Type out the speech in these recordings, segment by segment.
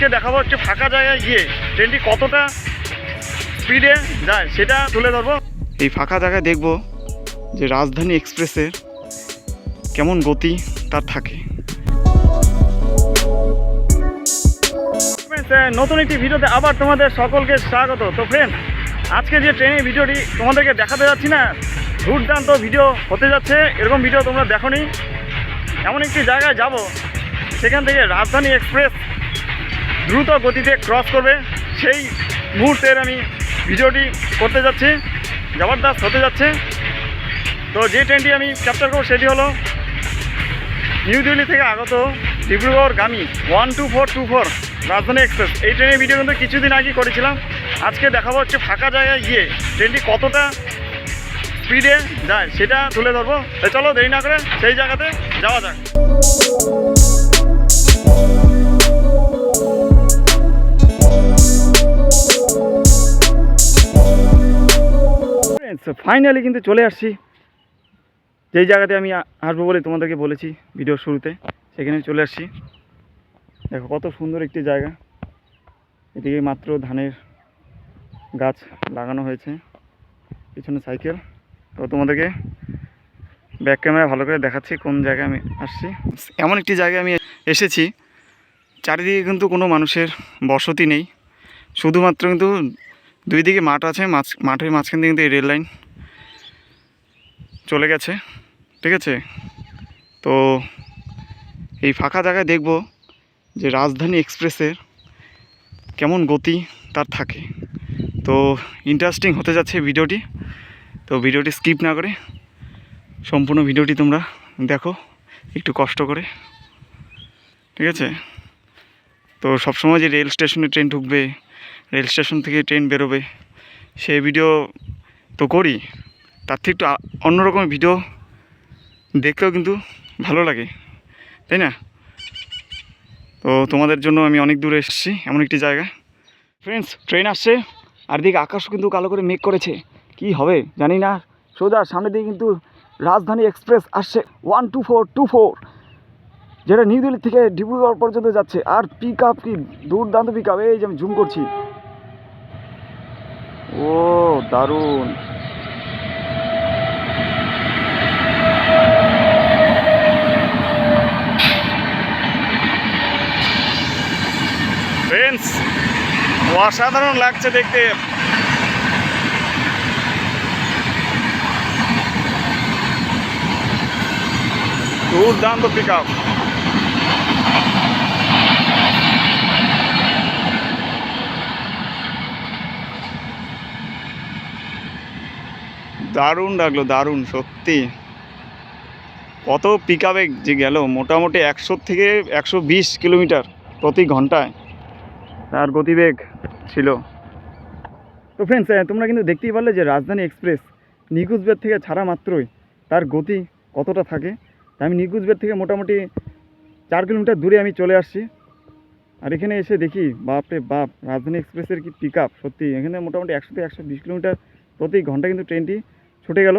আজকে দেখাবো হচ্ছে ফাঁকা জায়গায় গিয়ে ট্রেনটি কতটা স্পিডে যায় সেটা তুলে ধরবো। এই ফাঁকা জায়গায় দেখব যে রাজধানী এক্সপ্রেসের কেমন গতি তার থাকে। নতুন একটি ভিডিওতে আবার তোমাদের সকলকে স্বাগত। তো ফ্রেন্ড আজকে যে ট্রেনের ভিডিওটি তোমাদেরকে দেখাতে যাচ্ছি না দুর্দান্ত ভিডিও হতে যাচ্ছে। এরকম ভিডিও তোমরা দেখোনি। এমন একটি জায়গায় যাব সেখান থেকে রাজধানী এক্সপ্রেস দ্রুত গতিতে ক্রস করবে। সেই মুহূর্তের আমি ভিডিওটি করতে যাচ্ছি। জবরদস্ত হতে যাচ্ছে। তো যে ট্রেনটি আমি ক্যাপচার করব সেটি হলো নিউ দিল্লি থেকে আগত ডিব্রুগড়গামী one two four two four Rajdhani express. এই ট্রেনের ভিডিও কিন্তু কিছুদিন আগে করেছিলাম। আজকে দেখাবো হচ্ছে ফাঁকা জায়গায় গিয়ে ট্রেনটি কতটা স্পিডে যায়, সেটা তুলে ধরবো। চলো দেরি না করে সেই জায়গাতে যাওয়া যাক। ফাইনালি কিন্তু চলে আসছি। যেই জায়গাতে আমি আসব বলে তোমাদেরকে বলেছি ভিডিওর শুরুতে সেখানে চলে আসছি। দেখো কত সুন্দর একটি জায়গা। এদিকে মাত্র ধানের গাছ লাগানো হয়েছে। পিছনে সাইকেল তো তোমাদেরকে ব্যাক ক্যামেরা ভালো করে দেখাচ্ছি কোন জায়গায় আমি আসছি। এমন একটি জায়গায় আমি এসেছি। চারিদিকে কিন্তু কোনো মানুষের বসতি নেই। শুধুমাত্র কিন্তু দুই দিকে মাঠ আছে, মাছ মাঠের মাঝখান দিয়ে কিন্তু এই রেল লাইন চলে গেছে, ঠিক আছে? তো এই ফাঁকা জায়গায় দেখব যে রাজধানী এক্সপ্রেসের কেমন গতি তার থাকে। তো ইন্টারেস্টিং হতে যাচ্ছে ভিডিওটি, তো ভিডিওটি স্কিপ না করে সম্পূর্ণ ভিডিওটি তোমরা দেখো, একটু কষ্ট করে, ঠিক আছে? তো সবসময় যে রেল স্টেশনে ট্রেন ঢুকবে রেল স্টেশন থেকে ট্রেন বেরোবে। সেই ভিডিও তো করি। তার থেকে একটু অন্যরকম ভিডিও দেখতেও কিন্তু ভালো লাগে। তাই না? তো তোমাদের জন্য আমি অনেক দূরে এসেছি, এমন একটি জায়গা। ফ্রেন্ডস ট্রেন আসছে, আর দিকে আকাশ কিন্তু কালো করে মেঘ করেছে। কি হবে? জানি না। সোজা সামনের দিকে কিন্তু রাজধানী এক্সপ্রেস আসছে one two four two four যেটা নিউ দিল্লি থেকে ডিব্রুগড় পর্যন্ত যাচ্ছে। আর পিক আপ কি? দুর্দান্ত পিক আপ এই যে আমি জুম করছি। ও দারুণ। অসাধারণ লাগছে দেখতে। দুর্দান্ত পিক আপ দারুণ লাগল, দারুণ, সত্যি। কত পিক আপে যে গেল, মোটামুটি একশো থেকে একশো বিশ কিলোমিটার প্রতি ঘন্টায় তার গতিবেগ ছিল। তো ফ্রেন্ডস তোমরা কিন্তু দেখতেই পারলে যে রাজধানী এক্সপ্রেস নিকুজবের থেকে ছাড়া মাত্রই তার গতি কতটা থাকে। আমি নিকুজবের থেকে মোটামুটি চার কিলোমিটার দূরে আমি চলে আসছি। আর এখানে এসে দেখি, বাপরে বাপ, রাজধানী এক্সপ্রেসের কি পিক আপ সত্যি। এখানে মোটামুটি একশো থেকে একশো বিশ কিলোমিটার প্রতি ঘণ্টা কিন্তু ট্রেনটি ছুটে গেল।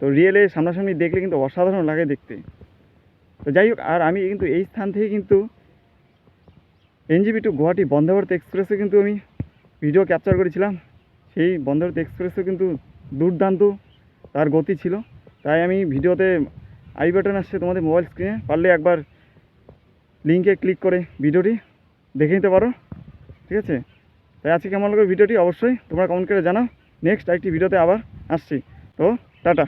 তো রিয়েলে সামনাসামনি দেখলে কিন্তু অসাধারণ লাগে দেখতে। তো যাই হোক, আর আমি কিন্তু এই স্থান থেকে কিন্তু এনজিবি টু গুয়াহাটি বন্দে ভারত এক্সপ্রেসে কিন্তু আমি ভিডিও ক্যাপচার করেছিলাম। সেই বন্দে ভারত এক্সপ্রেসও কিন্তু দুর্দান্ত তার গতি ছিল। তাই আমি ভিডিওতে আই বাটন আসছে তোমাদের মোবাইল স্ক্রিনে পারলে একবার লিঙ্কে ক্লিক করে ভিডিওটি দেখে নিতে পারো। ঠিক আছে? তাই আজকে কেমন লাগবে ভিডিওটি অবশ্যই তোমরা কমেন্ট করে জানাও। নেক্সট আরেকটি ভিডিওতে আবার আসছি। তো টাটা।